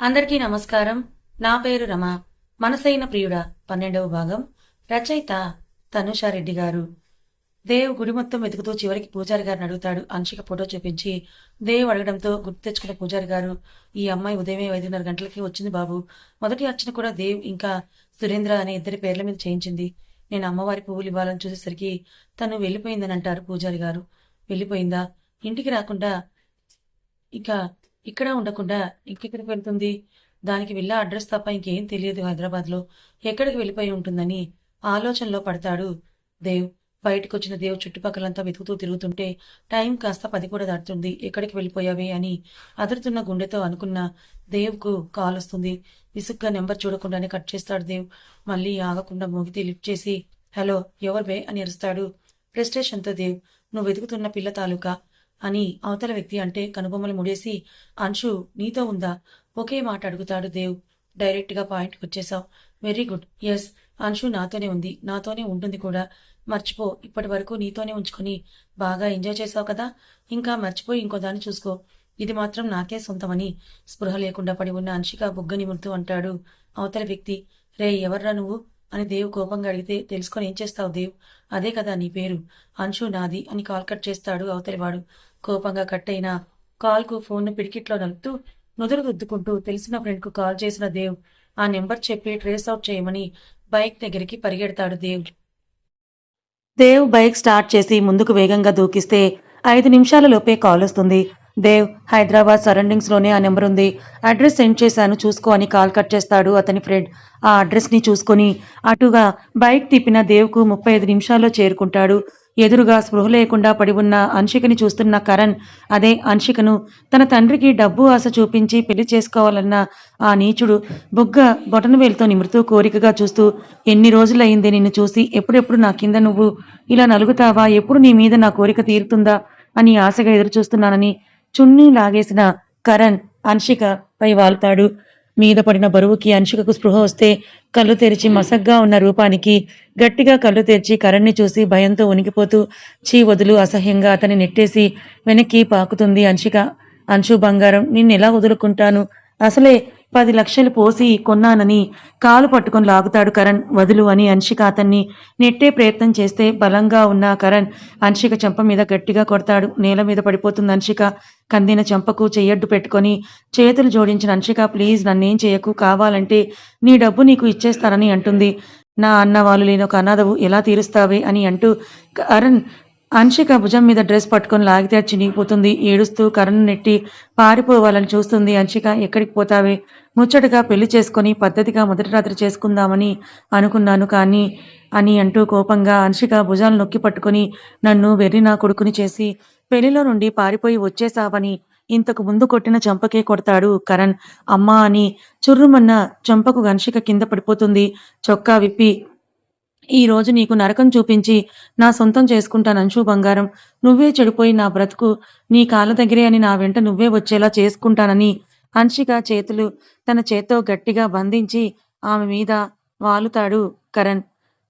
అందరికీ నమస్కారం. నా పేరు రమ. మనసైన ప్రియుడ పన్నెండవ భాగం. రచయిత తనుషారెడ్డి గారు. దేవ్ గుడి మొత్తం వెతుకుతూ చివరికి పూజారి గారిని అడుగుతాడు. అంశిక ఫోటో చూపించి దేవ్ అడగడంతో గుర్తు తెచ్చుకున్న పూజారి గారు ఈ అమ్మాయి ఉదయం ఐదున్నర గంటలకి వచ్చింది బాబు. మొదటి అర్చన కూడా దేవ్ ఇంకా సురేంద్ర అనే ఇద్దరి పేర్ల మీద చేయించింది. నేను అమ్మవారి పువ్వులు ఇవ్వాలని చూసేసరికి తను వెళ్ళిపోయిందని అంటారు పూజారి గారు. వెళ్ళిపోయిందా? ఇంటికి రాకుండా ఇక ఇక్కడ ఉండకుండా ఇంకెక్కడికి వెళ్తుంది? దానికి వెళ్ళే అడ్రస్ తప్ప ఇంకేం తెలియదు హైదరాబాద్లో. ఎక్కడికి వెళ్ళిపోయి ఉంటుందని ఆలోచనలో పడతాడు దేవ్. బయటకు వచ్చిన దేవ్ చుట్టుపక్కలంతా వెతుకుతూ తిరుగుతుంటే టైం కాస్త పది కూడా దాటుతుంది. ఎక్కడికి వెళ్ళిపోయావే అని అదురుతున్న గుండెతో అనుకున్న దేవ్కు కాల్ వస్తుంది. విసుగ్గా నెంబర్ చూడకుండానే కట్ చేస్తాడు దేవ్. మళ్ళీ ఆగకుండా మోగితే లిఫ్ట్ చేసి హలో ఎవరు బే అని అరుస్తాడు ప్రెస్టేషన్తో దేవ్. నువ్వు వెతుకుతున్న పిల్ల తాలూకా? అని అవతల వ్యక్తి అంటే కనుబొమ్మలు ముడేసి అంశు నీతో ఉందా? ఒకే మాట అడుగుతాడు దేవ్. డైరెక్ట్గా పాయింట్కి వచ్చేసావు వెరీ గుడ్. ఎస్ అంశు నాతోనే ఉంది. నాతోనే ఉంటుంది కూడా. మర్చిపో. ఇప్పటి వరకు నీతోనే ఉంచుకొని బాగా ఎంజాయ్ చేసావు కదా. ఇంకా మర్చిపోయి ఇంకో దాన్ని చూసుకో. ఇది మాత్రం నాకే సొంతమని స్పృహ లేకుండా పడి ఉన్న అంశిక బుగ్గని ముడుతూ అంటాడు అవతల వ్యక్తి. రే ఎవర్రా నువ్వు? అని దేవ్ కోపంగా అడిగితే తెలుసుకొని ఏం చేస్తావు దేవ్? అదే కదా నీ పేరు. అంశు నాది అని కాల్ కట్ చేస్తాడు అవతలివాడు. కోపంగా కట్ అయిన కాల్కు ఫోన్ను పిడికిట్లో నలుపుతూ నుదురు రుద్దుకుంటూ తెలిసిన ఫ్రెండ్కు కాల్ చేసిన దేవ్ ఆ నెంబర్ చెప్పి ట్రేస్ అవుట్ చేయమని బైక్ దగ్గరికి పరిగెడతాడు దేవ్. దేవ్ బైక్ స్టార్ట్ చేసి ముందుకు వేగంగా దూకిస్తే ఐదు నిమిషాల లోపే కాల్ వస్తుంది. దేవ్ హైదరాబాద్ సరౌండింగ్స్లోనే ఆ నెంబర్ ఉంది. అడ్రస్ సెండ్ చేశాను చూసుకో అని కాల్ కట్ చేస్తాడు అతని ఫ్రెండ్. ఆ అడ్రస్ని చూసుకొని అటుగా బైక్ తిప్పిన దేవ్కు ముప్పై ఐదు నిమిషాల్లో చేరుకుంటాడు. ఎదురుగా స్పృహ లేకుండా పడి ఉన్న అంశికని చూస్తున్న కరణ్ అదే అంశికను తన తండ్రికి డబ్బు ఆశ చూపించి పెళ్ళి చేసుకోవాలన్న ఆ నీచుడు బుగ్గ బొటనవేలుతో నిమృతూ కోరికగా చూస్తూ ఎన్ని రోజులయ్యింది నిన్ను చూసి ఎప్పుడెప్పుడు నా కింద నువ్వు ఇలా నలుగుతావా ఎప్పుడు నీ మీద నా కోరిక తీరుతుందా అని ఆశగా ఎదురు చూస్తున్నానని చున్నీ లాగేసిన కరణ్ అంశిక పై మీద పడిన బరువుకి అంశికకు స్పృహ వస్తే కళ్ళు తెరిచి మసగ్గా ఉన్న రూపానికి గట్టిగా కళ్ళు తెరిచి కరణ్ని చూసి భయంతో ఉనికిపోతూ చీ వదులు అసహ్యంగా అతని నెట్టేసి వెనక్కి పాకుతుంది అంశిక అంశు బంగారం నిన్నెలా వదులుకుంటాను? అసలే పది లక్షలు పోసి కొన్నానని కాలు పట్టుకొని లాగుతాడు కరణ్. వదులు అని అన్షిక అతన్ని నెట్టే ప్రయత్నం చేస్తే బలంగా ఉన్న కరణ్ అన్షిక చెంప మీద గట్టిగా కొడతాడు. నేల మీద పడిపోతుంది అన్షిక. కందిన చెంపకు చెయ్యడ్డు పెట్టుకొని చేతులు జోడించిన అన్షిక ప్లీజ్ నన్నేం చేయకు కావాలంటే నీ డబ్బు నీకు ఇచ్చేస్తానని అంటుంది. నా అన్న వాళ్ళు లేని ఒక అనాథవు ఎలా తీరుస్తావే అని అంటూ కరణ్ అంశిక భుజం మీద డ్రెస్ పట్టుకొని లాగితే అది చినిగిపోతుంది. ఏడుస్తూ కరణ్ నెట్టి పారిపోవాలని చూస్తుంది. అంశిక ఎక్కడికి పోతావే? ముచ్చటగా పెళ్ళి చేసుకొని పద్ధతిగా మొదటి రాత్రి చేసుకుందామని అనుకున్నాను కానీ అని అంటూ కోపంగా అంశిక భుజాలు నొక్కి పట్టుకొని నన్ను వెర్రి నా కొడుకుని చేసి పెళ్ళిలో నుండి పారిపోయి వచ్చేసావని ఇంతకు ముందు కొట్టిన చంపకే కొడతాడు కరణ్. అమ్మా అని చుర్రుమన్న చంపకు అంశిక కింద పడిపోతుంది. చొక్కా విప్పి ఈ రోజు నీకు నరకం చూపించి నా సొంతం చేసుకుంటాను అంశు బంగారం నువ్వే చెడిపోయి నా బ్రతుకు నీ కాళ్ళ దగ్గరే అని నా వెంట నువ్వే వచ్చేలా చేసుకుంటానని హన్షిక చేతులు తన చేత్తో గట్టిగా బంధించి ఆమె మీద వాలుతాడు కరణ్.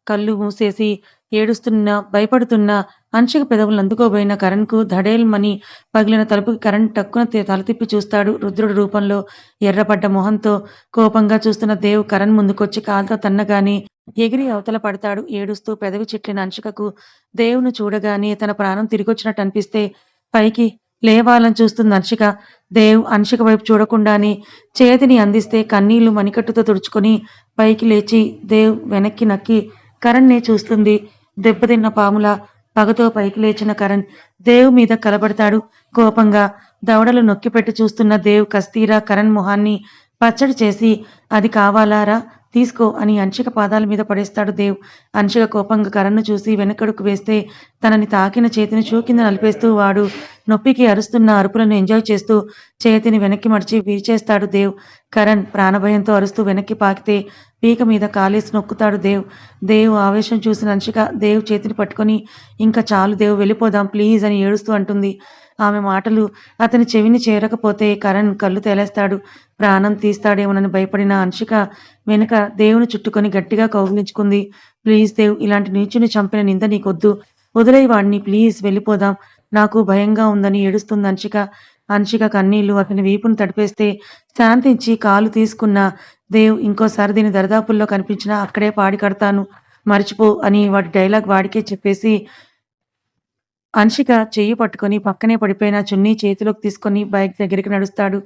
కళ్ళు మూసేసి ఏడుస్తున్న భయపడుతున్న హన్షిక పెదవులు అందుకోబోయిన కరణ్కు ధడేల్మని పగిలిన తలుపుకి కరణ్ టక్కున తలతిప్పి తల తిప్పి చూస్తాడు. రుద్రుడి రూపంలో ఎర్రపడ్డ మొహంతో కోపంగా చూస్తున్న దేవ్ కరణ్ ముందుకొచ్చి కాలుతో తన్నగాని ఎగిరి అవతల పడతాడు. ఏడుస్తూ పెదవి చిట్లిన అంశికకు దేవుని చూడగానే తన ప్రాణం తిరిగొచ్చినట్టు అనిపిస్తే పైకి లేవాలని చూస్తుంది అంశిక. దేవ్ అంశిక వైపు చూడకుండానే చేతిని అందిస్తే కన్నీళ్ళు మణికట్టుతో తుడుచుకొని పైకి లేచి దేవ్ వెనక్కి నక్కి కరణ్నే చూస్తుంది. దెబ్బతిన్న పాముల పగతో పైకి లేచిన కరణ్ దేవ్ మీద కలబడతాడు. కోపంగా దవడలు నొక్కిపెట్టి చూస్తున్న దేవ్ కస్తీరా కరణ్ మొహాన్ని పచ్చడి చేసి అది కావాలారా? తీసుకో అని అంశిక పాదాల మీద పడేస్తాడు దేవ్. అంశిక కోపంగా కరణ్ను చూసి వెనకడుకు వేస్తే తనని తాకిన చేతిని చూ కింద నలిపేస్తూ వాడు నొప్పికి అరుస్తున్న అరుపులను ఎంజాయ్ చేస్తూ చేతిని వెనక్కి మడిచి విరిచేస్తాడు దేవ్. కరణ్ ప్రాణభయంతో అరుస్తూ వెనక్కి పాకితే పీక మీద కాలేసి నొక్కుతాడు దేవ్. దేవ్ ఆవేశం చూసిన అంశిక దేవ్ చేతిని పట్టుకొని ఇంకా చాలు దేవ్ వెళ్ళిపోదాం ప్లీజ్ అని ఏడుస్తూ అంటుంది. ఆమె మాటలు అతని చెవిని చేరకపోతే కరణ్ కళ్ళు తేలేస్తాడు. ప్రాణం తీస్తాడేమోనని భయపడిన అంశిక వెనుక దేవుని చుట్టుకొని గట్టిగా కౌగిలించుకుంది. ప్లీజ్ దేవ్ ఇలాంటి నీచుని చంపిన నింద నీకొద్దు. వదిలేయి వాడిని ప్లీజ్ వెళ్ళిపోదాం. నాకు భయంగా ఉందని ఏడుస్తుంది అంశిక. అంశిక కన్నీళ్ళు అతని వీపును తడిపేస్తే శాంతించి కాలు తీసుకున్న దేవ్ ఇంకోసారి దీని దరిదాపుల్లో కనిపించినా అక్కడే పాడి కడతాను. మర్చిపో అని వాడి డైలాగ్ వాడికే చెప్పేసి అంశిక చెయ్యి పట్టుకొని పక్కనే పడిపోయిన చున్నీ చేతిలోకి తీసుకొని బైక్ దగ్గరికి నడుస్తాడు.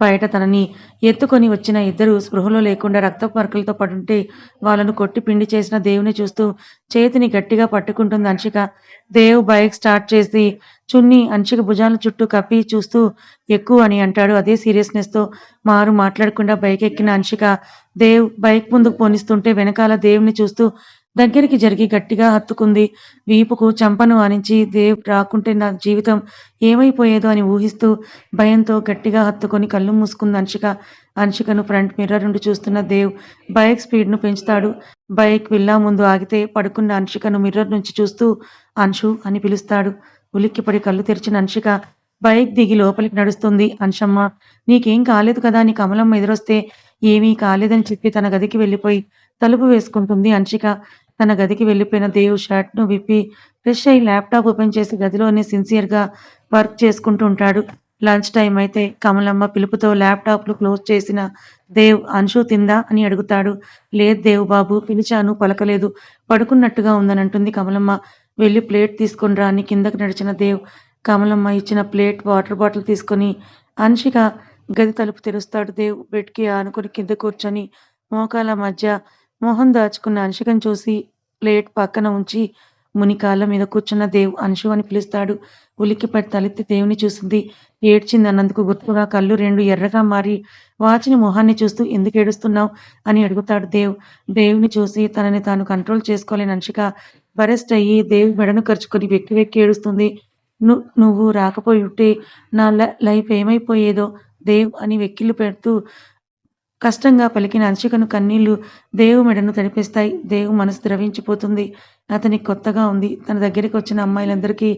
బయట తనని ఎత్తుకొని వచ్చిన ఇద్దరు స్పృహలో లేకుండా రక్తపు మరకలతో పడుంటే వాళ్ళను కొట్టి పిండి చేసిన దేవుని చూస్తూ చేతిని గట్టిగా పట్టుకుంటుంది అంశిక. దేవ్ బైక్ స్టార్ట్ చేసి చున్ని అంశిక భుజాల చుట్టూ కప్పి చూస్తూ ఎక్కువ అని అంటాడు. అదే సీరియస్నెస్తో మారు మాట్లాడకుండా బైక్ ఎక్కిన అంశిక. దేవ్ బైక్ ముందుకు పోనిస్తుంటే వెనకాల దేవుని చూస్తూ దగ్గరికి జరిగి గట్టిగా హత్తుకుంది. వీపుకు చంపను ఆనించి దేవ్ రాకుంటే నా జీవితం ఏమైపోయేదో అని ఊహిస్తూ భయంతో గట్టిగా హత్తుకొని కళ్ళు మూసుకుంది అంశిక. అంశికను ఫ్రంట్ మిర్రర్ నుండి చూస్తున్న దేవ్ బైక్ స్పీడ్ను పెంచుతాడు. బైక్ విల్లా ముందు ఆగితే పడుకున్న అంశికను మిర్రర్ నుంచి చూస్తూ అంశు అని పిలుస్తాడు. ఉలిక్కిపడి కళ్ళు తెరిచిన అంశిక బైక్ దిగి లోపలికి నడుస్తుంది. అంశమ్మ నీకేం కాలేదు కదా? నీ కమలమ్మ ఎదురొస్తే ఏమీ కాలేదని చెప్పి తన గదికి వెళ్ళిపోయి తలుపు వేసుకుంటుంది అంశిక. తన గదికి వెళ్ళిపోయిన దేవ్ షర్ట్ను విప్పి ఫ్రెష్ అయి ల్యాప్టాప్ ఓపెన్ చేసి గదిలోనే సిన్సియర్గా వర్క్ చేసుకుంటూ ఉంటాడు. లంచ్ టైం అయితే కమలమ్మ పిలుపుతో ల్యాప్టాప్లు క్లోజ్ చేసిన దేవ్ అంశు తిందా? అని అడుగుతాడు. లేదు దేవ్ బాబు పిలిచాను పలకలేదు. పడుకున్నట్టుగా ఉందని అంటుంది కమలమ్మ. వెళ్ళి ప్లేట్ తీసుకొని రా అని కిందకు నడిచిన దేవ్ కమలమ్మ ఇచ్చిన ప్లేట్ వాటర్ బాటిల్ తీసుకొని అంశిక గది తలుపు తెరుస్తాడు దేవ్. బెడ్కి ఆనుకొని కింద కూర్చొని మోకాల మధ్య మొహం దాచుకున్న అంశికను చూసి ప్లేట్ పక్కన ఉంచి మునికాళ్ళ మీద కూర్చున్న దేవ్ అంశు అని పిలుస్తాడు. ఉలిక్కిపడి తలెత్తి దేవుని చూసింది. ఏడ్చింది అన్నందుకు గుర్తుగా కళ్ళు రెండు ఎర్రగా మారి వాచిన మొహాన్ని చూస్తూ ఎందుకు ఏడుస్తున్నావు? అని అడుగుతాడు దేవ్. దేవుని చూసి తనని తాను కంట్రోల్ చేసుకోలేని అంశిక బరెస్ట్ అయ్యి దేవ్ మెడను ఖర్చుకొని వెక్కి వెక్కి ఏడుస్తుంది. నువ్వు రాకపోయి ఉంటే నా లైఫ్ ఏమైపోయేదో దేవ్ అని వెక్కిళ్ళు పెడుతూ కష్టంగా పలికిన అంశికను కన్నీళ్ళు దేవు మెడను తడిపేస్తాయి. దేవు మనసు ద్రవించిపోతుంది. అతనికి కొత్తగా ఉంది. తన దగ్గరికి వచ్చిన అమ్మాయిలందరికీ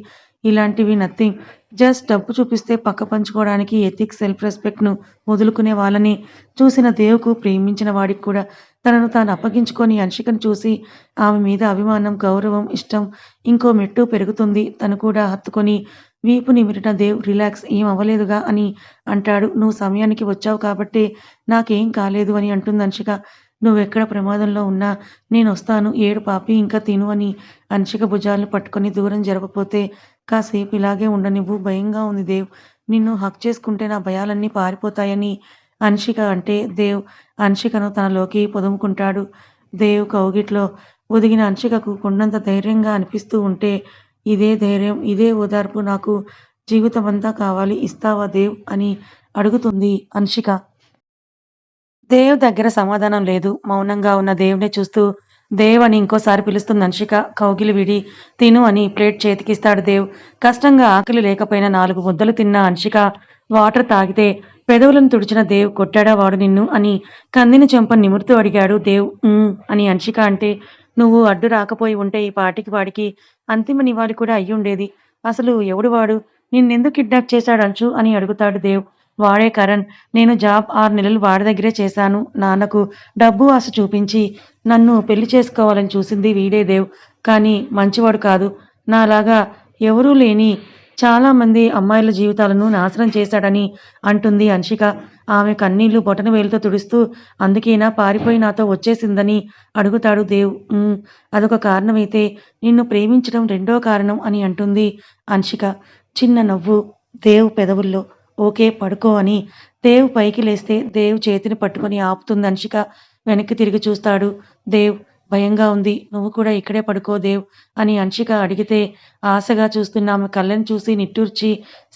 ఇలాంటివి నథింగ్. జస్ట్ డబ్బు చూపిస్తే పక్క పంచుకోవడానికి ఎథిక్స్ సెల్ఫ్ రెస్పెక్ట్ను వదులుకునే వాళ్ళని చూసిన దేవుకు ప్రేమించిన వాడికి కూడా తనను తాను అప్పగించుకొని అంశికను చూసి ఆమె మీద అభిమానం గౌరవం ఇష్టం ఇంకో మెట్టు పెరుగుతుంది. తను కూడా హత్తుకొని వీపు నిమిరిన దేవ్ రిలాక్స్ ఏం అవ్వలేదుగా అని అంటాడు. నువ్వు సమయానికి వచ్చావు కాబట్టి నాకేం కాలేదు అని అంటుంది అంశిక నువ్వెక్కడ ప్రమాదంలో ఉన్నా నేను వస్తాను ఏడు పాపి ఇంకా తిను అని అంశిక భుజాలను పట్టుకొని దూరం జరగపోతే కాసేపు ఇలాగే ఉండనివ్వు భయంగా ఉంది దేవ్. నిన్ను హక్ చేసుకుంటే నా భయాలన్నీ పారిపోతాయని అంశిక అంటే దేవ్. అంశికను తనలోకి పొదుముకుంటాడు. దేవ్ కౌగిట్లో ఒదిగిన అంశికకు కొండంత ధైర్యంగా అనిపిస్తూ ఉంటే ఇదే ధైర్యం ఇదే ఓదార్పు నాకు జీవితమంతా కావాలి ఇస్తావా దేవ్? అని అడుగుతుంది అన్షిక. దేవ్ దగ్గర సమాధానం లేదు. మౌనంగా ఉన్న దేవుని చూస్తూ దేవ్ అని ఇంకోసారి పిలుస్తుంది అంశిక కౌగిలి విడి తిను అని ప్లేట్ చేతికిస్తాడు దేవ్. కష్టంగా ఆకలి లేకపోయినా నాలుగు ముద్దలు తిన్న అంశిక వాటర్ తాగితే పెదవులను తుడిచిన దేవ్ కొట్టాడా వాడు నిన్ను అని కందిని చెంప నిమురుతూ అడిగాడు దేవ్. అని అంశిక అంటే నువ్వు అడ్డు రాకపోయి ఉంటే ఈ పాటికి వాడికి అంతిమ నివాళి కూడా అయ్యుండేది అసలు ఎవడు వాడు? నిన్నెందుకు కిడ్నాప్ చేశాడు అంచు అని అడుగుతాడు దేవ్. వాడే కరణ్ నేను జాబ్ ఆరు నెలలు వాడి దగ్గరే చేశాను. నాన్నకు డబ్బు ఆశ చూపించి నన్ను పెళ్ళి చేసుకోవాలని చూసింది వీడే దేవ్. కానీ మంచివాడు కాదు. నాలాగా ఎవరూ లేని చాలామంది అమ్మాయిల జీవితాలను నాశనం చేశాడని అంటుంది అంశిక ఆమె కన్నీళ్ళు బొటన వేలుతో తుడుస్తూ అందుకేనా పారిపోయి నాతో వచ్చేసిందని అడుగుతాడు దేవ్. అదొక కారణమైతే నిన్ను ప్రేమించడం రెండో కారణం అని అంటుంది అంశిక చిన్న నవ్వు దేవ్ పెదవుల్లో. ఓకే పడుకో అని దేవ్ పైకి లేస్తే దేవ్ చేతిని పట్టుకొని ఆపుతుంది అంశిక వెనక్కి తిరిగి చూస్తాడు దేవ్. భయంగా ఉంది. నువ్వు కూడా ఇక్కడే పడుకో దేవ్ అని అంశిక అడిగితే ఆశగా చూస్తున్న. ఆమె కళ్ళని చూసి నిట్టూర్చి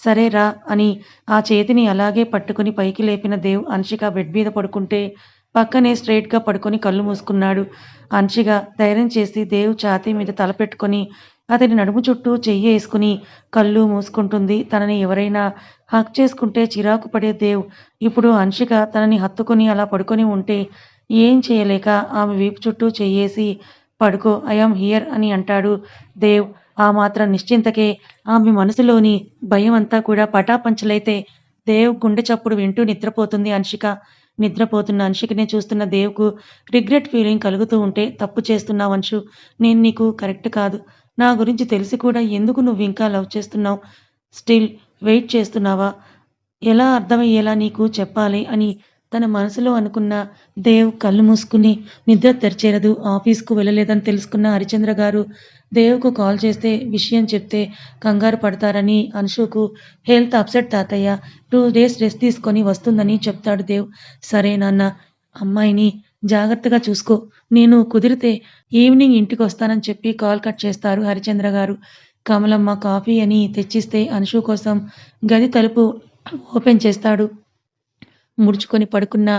సరేరా అని ఆ చేతిని అలాగే పట్టుకుని పైకి లేపిన దేవ్ అంశిక బెడ్ మీద పడుకుంటే పక్కనే స్ట్రైట్గా పడుకొని కళ్ళు మూసుకున్నాడు. అంశిక ధైర్యం చేసి దేవ్ ఛాతీ మీద తలపెట్టుకొని అతని నడుము చుట్టూ చెయ్యి వేసుకుని కళ్ళు మూసుకుంటుంది. తనని ఎవరైనా హక్ చేసుకుంటే చిరాకు పడే దేవ్. ఇప్పుడు అంశిక తనని హత్తుకొని అలా పడుకొని ఉంటే ఏం చేయలేక ఆమె వీపు చుట్టూ చెయ్యేసి పడుకో ఐఎమ్ హియర్ అని అంటాడు దేవ్. ఆ మాత్రం నిశ్చింతకే ఆమె మనసులోని భయం అంతా కూడా పటాపంచలైతే దేవ్ గుండె చప్పుడు వింటూ నిద్రపోతుంది అంశిక నిద్రపోతున్న అంశికనే చూస్తున్న దేవ్కు రిగ్రెట్ ఫీలింగ్ కలుగుతూ ఉంటే తప్పు చేస్తున్నావు అంశు నేను నీకు కరెక్ట్ కాదు. నా గురించి తెలిసి కూడా ఎందుకు నువ్వు ఇంకా లవ్ చేస్తున్నావు? స్టిల్ వెయిట్ చేస్తున్నావా? ఎలా అర్థమయ్యేలా నీకు చెప్పాలి అని తన మనసులో అనుకున్న దేవ్ కళ్ళు మూసుకుని నిద్ర తెరిచేరదు ఆఫీస్కు వెళ్ళలేదని తెలుసుకున్న హరిచంద్ర గారు దేవ్కు కాల్ చేస్తే విషయం చెప్తే కంగారు పడతారని అన్షుకు హెల్త్ అప్సెట్ తాతయ్య టూ డేస్ రెస్ట్ తీసుకొని వస్తుందని చెప్తాడు దేవ్. సరే నాన్న అమ్మాయిని జాగ్రత్తగా చూసుకో. నేను కుదిరితే ఈవినింగ్ ఇంటికి వస్తానని చెప్పి కాల్ కట్ చేస్తారు హరిచంద్ర గారు. కమలమ్మ కాఫీ అని తెచ్చిస్తే అన్షు కోసం గది తలుపు ఓపెన్ చేస్తాడు. ముడుచుకొని పడుకున్న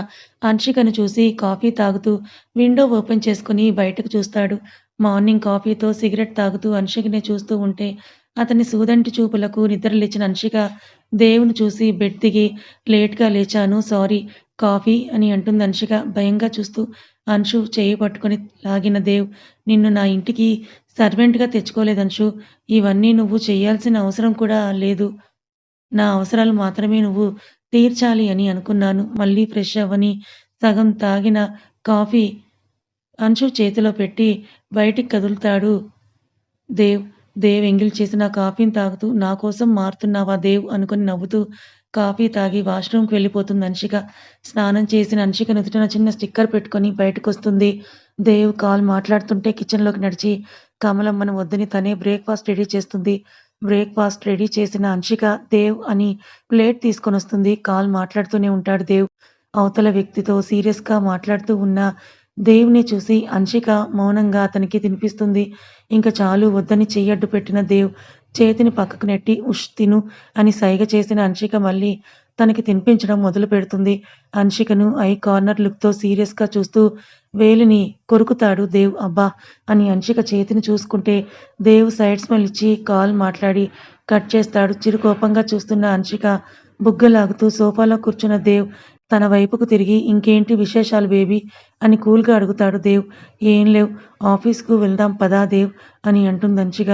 అంశికను చూసి కాఫీ తాగుతూ విండో ఓపెన్ చేసుకుని బయటకు చూస్తాడు. మార్నింగ్ కాఫీతో సిగరెట్ తాగుతూ అంశికని చూస్తూ ఉంటే అతని సూదంటి చూపులకు నిద్రలేచిన అంశిక దేవుని చూసి బెడ్ దిగి లేట్గా లేచాను సారీ కాఫీ అని అంటుంది అంశిక భయంగా చూస్తూ అంశు చేయి పట్టుకొని లాగిన దేవ్ నిన్ను నా ఇంటికి సర్వెంట్గా తెచ్చుకోలేదు అంశు ఇవన్నీ నువ్వు చేయాల్సిన అవసరం కూడా లేదు. నా అవసరాలు మాత్రమే నువ్వు తీర్చాలి అని అనుకున్నాను. మళ్ళీ ఫ్రెష్ అవ్వని సగం తాగిన కాఫీ అంశు చేతిలో పెట్టి బయటికి కదులుతాడు దేవ్. దేవ్ ఎంగిల్ చేసిన కాఫీని తాగుతూ నా కోసం మారుతున్నావా దేవ్? అనుకుని నవ్వుతూ కాఫీ తాగి వాష్రూమ్కి వెళ్ళిపోతుంది అన్షిక. స్నానం చేసిన అన్షిక నుదుటిన చిన్న స్టిక్కర్ పెట్టుకొని బయటకు వస్తుంది దేవ్ కాల్ మాట్లాడుతుంటే కిచెన్లోకి నడిచి కమలమ్మను వద్దని తనే బ్రేక్ఫాస్ట్ రెడీ చేస్తుంది. బ్రేక్ఫాస్ట్ రెడీ చేసిన అంశిక దేవ్ అని ప్లేట్ తీసుకొని వస్తుంది. కాల్ మాట్లాడుతూనే ఉంటాడు దేవ్. అవతల వ్యక్తితో సీరియస్గా మాట్లాడుతూ ఉన్న దేవుని చూసి అంశిక మౌనంగా అతనికి తినిపిస్తుంది. ఇంకా చాలు వద్దని చెయ్యడ్డు పెట్టిన దేవ్ చేతిని పక్కకు నెట్టి ఉష్ తిను అని సైగ చేసిన అంశిక మళ్ళీ తనకి తినిపించడం మొదలు పెడుతుంది. అన్షికను ఐ కార్నర్ లుక్తో సీరియస్గా చూస్తూ వేలిని కొరుకుతాడు దేవ్ అబ్బా అని అన్షిక చేతిని చూసుకుంటే దేవ్ సైడ్ స్మెల్ ఇచ్చి కాల్ మాట్లాడి కట్ చేస్తాడు చిరుకోపంగా చూస్తున్న అన్షిక బుగ్గలాగుతూ సోఫాలో కూర్చున్న దేవ్ తన వైపుకు తిరిగి ఇంకేంటి విశేషాలు బేబీ? అని కూల్గా అడుగుతాడు దేవ్. ఏం లేవు ఆఫీస్కు వెళ్దాం పదా దేవ్ అని అంటుంది అంశిక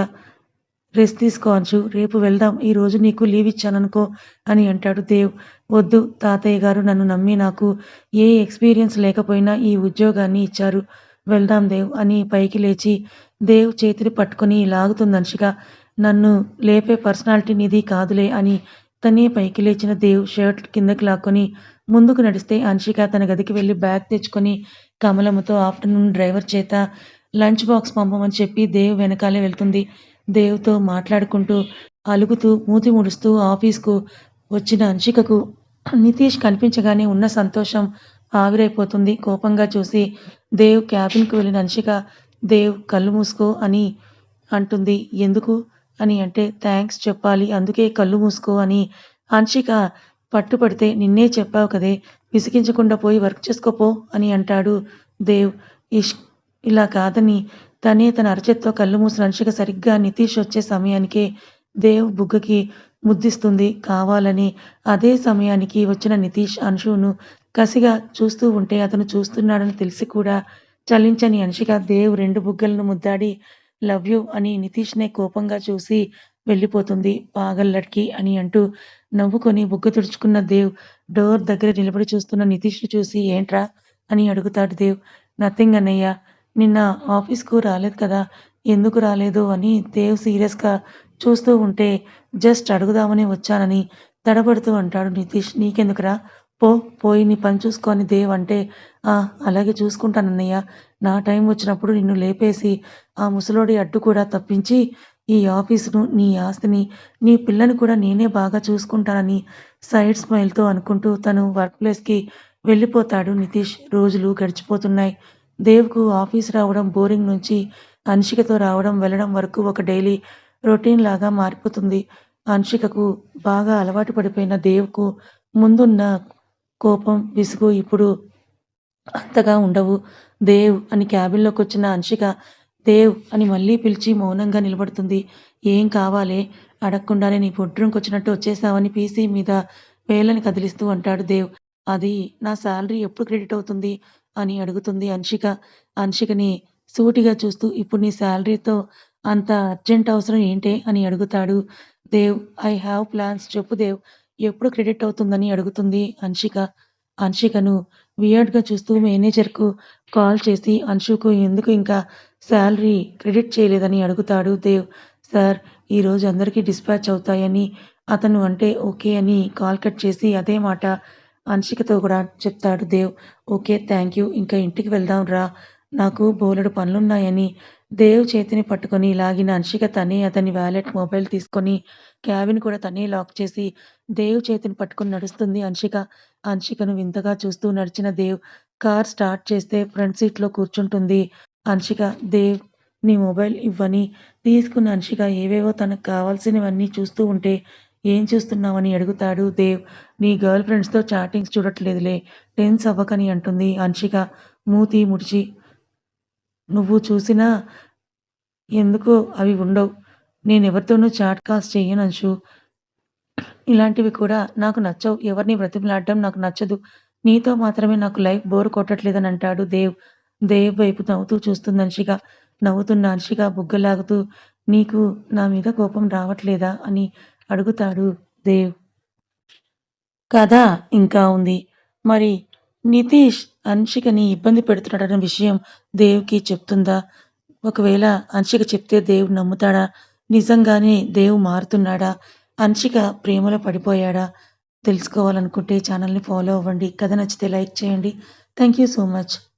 రెస్ట్ తీసుకోవచ్చు రేపు వెళ్దాం ఈ రోజు నీకు లీవ్ ఇచ్చాననుకో అని అంటాడు దేవ్. వద్దు తాతయ్య గారు నన్ను నమ్మి నాకు ఏ ఎక్స్పీరియన్స్ లేకపోయినా ఈ ఉద్యోగాన్ని ఇచ్చారు. వెళ్దాం దేవ్ అని పైకి లేచి దేవ్ చేతిని పట్టుకొని లాగుతుంది అంశిక నన్ను లేపే పర్సనాలిటీ నిధి కాదులే అని తనే పైకి లేచిన దేవ్ షర్ట్ కిందకి లాక్కొని ముందుకు నడిస్తే అంశిక తన గదికి వెళ్ళి బ్యాగ్ తెచ్చుకొని కమలమ్మతో ఆఫ్టర్నూన్ డ్రైవర్ చేత లంచ్ బాక్స్ పంపమని చెప్పి దేవ్ వెనకాలే వెళ్తుంది. దేవ్తో మాట్లాడుకుంటూ అలుగుతూ మూతి ముడుస్తూ ఆఫీస్కు వచ్చిన అంశికకు నితీష్ కనిపించగానే ఉన్న సంతోషం ఆవిరైపోతుంది. కోపంగా చూసి దేవ్ క్యాబిన్కు వెళ్ళిన అంశిక దేవ్ కళ్ళు మూసుకో అని అంటుంది. ఎందుకు? అని అంటే థ్యాంక్స్ చెప్పాలి అందుకే కళ్ళు మూసుకో అని అంశిక పట్టుపడితే నిన్నే చెప్పావు కదే విసిగించకుండా పోయి వర్క్ చేసుకోపో అని అంటాడు దేవ్. ఇష్ ఇలా కాదని తనే తన అరచేత్తో కళ్ళు మూసిన అనుషిక సరిగ్గా నితీష్ వచ్చే సమయానికే దేవ్ బుగ్గకి ముద్దిస్తుంది. కావాలని అదే సమయానికి వచ్చిన నితీష్ అంశును కసిగా చూస్తూ ఉంటే అతను చూస్తున్నాడని తెలిసి కూడా చలించని అనుషిక దేవ్ రెండు బుగ్గలను ముద్దాడి లవ్ యూ అని నితీష్నే కోపంగా చూసి వెళ్ళిపోతుంది. పాగల్లడ్కి అని అంటూ నవ్వుకొని బుగ్గ తుడుచుకున్న దేవ్ డోర్ దగ్గర నిలబడి చూస్తున్న నితీష్ను చూసి ఏంట్రా? అని అడుగుతాడు దేవ్. నథింగ్ అన్నయ్య నిన్న ఆఫీస్కు రాలేదు కదా ఎందుకు రాలేదు అని దేవ్ సీరియస్గా చూస్తూ ఉంటే జస్ట్ అడుగుదామని వచ్చానని తడబడుతూ అంటాడు నితీష్. నీకెందుకురా? పో పోయి నీ పని చూసుకొని దేవ్ అంటే ఆ అలాగే చూసుకుంటానన్నయ్య. నా టైం వచ్చినప్పుడు నిన్ను లేపేసి ఆ ముసలోడి అడ్డు కూడా తప్పించి ఈ ఆఫీసును నీ ఆస్తిని నీ పిల్లని కూడా నేనే బాగా చూసుకుంటానని సైడ్ స్మైల్తో అనుకుంటూ తను వర్క్ ప్లేస్కి వెళ్ళిపోతాడు నితీష్. రోజులు గడిచిపోతున్నాయి. దేవ్కు ఆఫీస్ రావడం బోరింగ్ నుంచి అన్షికతో రావడం వెళ్ళడం వరకు ఒక డైలీ రొటీన్ లాగా మారిపోతుంది. అన్షికకు బాగా అలవాటు పడిపోయిన దేవ్కు ముందున్న కోపం విసుగు ఇప్పుడు అంతగా ఉండవు. దేవ్ అని క్యాబిన్లోకి వచ్చిన అన్షిక దేవ్ అని మళ్ళీ పిలిచి మౌనంగా నిలబడుతుంది. ఏం కావాలే? అడగకుండానే నీ బెడ్రూమ్కి వచ్చినట్టు వచ్చేసావని పీసీ మీద వేలని కదిలిస్తూ అంటాడు దేవ్. అది నా శాలరీ ఎప్పుడు క్రెడిట్ అవుతుంది? అని అడుగుతుంది అంశిక. అంశికని సూటిగా చూస్తూ ఇప్పుడు నీ శాలరీతో అంత అర్జెంట్ అవసరం ఏంటే? అని అడుగుతాడు. Dev I have plans. చెప్పు దేవ్ ఎప్పుడు క్రెడిట్ అవుతుందని అడుగుతుంది అంశిక. అంశికను వియర్డ్గా చూస్తూ మేనేజర్కు కాల్ చేసి అంశుకు ఎందుకు ఇంకా శాలరీ క్రెడిట్ చేయలేదని అడుగుతాడు దేవ్. సార్ ఈరోజు అందరికీ డిస్పాచ్ అవుతాయని అతను అంటే ఓకే అని కాల్ కట్ చేసి అదే మాట అంశికతో కూడా చెప్తాడు దేవ్. Okay thank you. ఇంకా ఇంటికి వెళ్దాం రా. నాకు బోలెడు పనులున్నాయని. దేవ్ చేతిని పట్టుకొని లాగిన అంశిక తనే అతని వ్యాలెట్ మొబైల్ తీసుకొని క్యాబిన్ కూడా తనే లాక్ చేసి దేవ్ చేతిని పట్టుకొని నడుస్తుంది అంశిక అంశికను వింతగా చూస్తూ నడిచిన దేవ్ కార్ స్టార్ట్ చేస్తే ఫ్రంట్ సీట్లో కూర్చుంటుంది అంశిక దేవ్ నీ మొబైల్ ఇవ్వని. తీసుకున్న అంశిక ఏవేవో తనకు కావాల్సినవన్నీ చూస్తూ ఉంటే ఏం చూస్తున్నావని అడుగుతాడు దేవ్. నీ గర్ల్ ఫ్రెండ్స్తో చాటింగ్స్ చూడట్లేదులే టెన్స్ అవ్వకని అంటుంది అంశిక. మూతి ముడిచి నువ్వు చూసినా ఎందుకో అవి ఉండవు. నేను ఎవరితోనూ చాట్ కాస్ట్ చెయ్యను అంశు. ఇలాంటివి కూడా నాకు నచ్చవు. ఎవరిని బ్రతిమలాడడం నాకు నచ్చదు. నీతో మాత్రమే నాకు లైఫ్ బోర్ కొట్టట్లేదని అంటాడు దేవ్. దేవ్ వైపు నవ్వుతూ చూస్తుంది అంశిక. నవ్వుతున్న అంశిక బుగ్గలాగుతూ నీకు నా మీద కోపం రావట్లేదా అని అడుగుతాడు దేవ్. కథ ఇంకా ఉంది. మరి నితీష్ అన్షికని ఇబ్బంది పెడుతున్నాడన్న విషయం దేవ్కి చెప్తుందా? ఒకవేళ అన్షిక చెప్తే దేవ్ నమ్ముతాడా? నిజంగానే దేవ్ మారుతున్నాడా? అన్షిక ప్రేమలో పడిపోయాడా? తెలుసుకోవాలనుకుంటే ఛానల్ని ఫాలో అవ్వండి. కథ నచ్చితే లైక్ చేయండి. Thank you so much.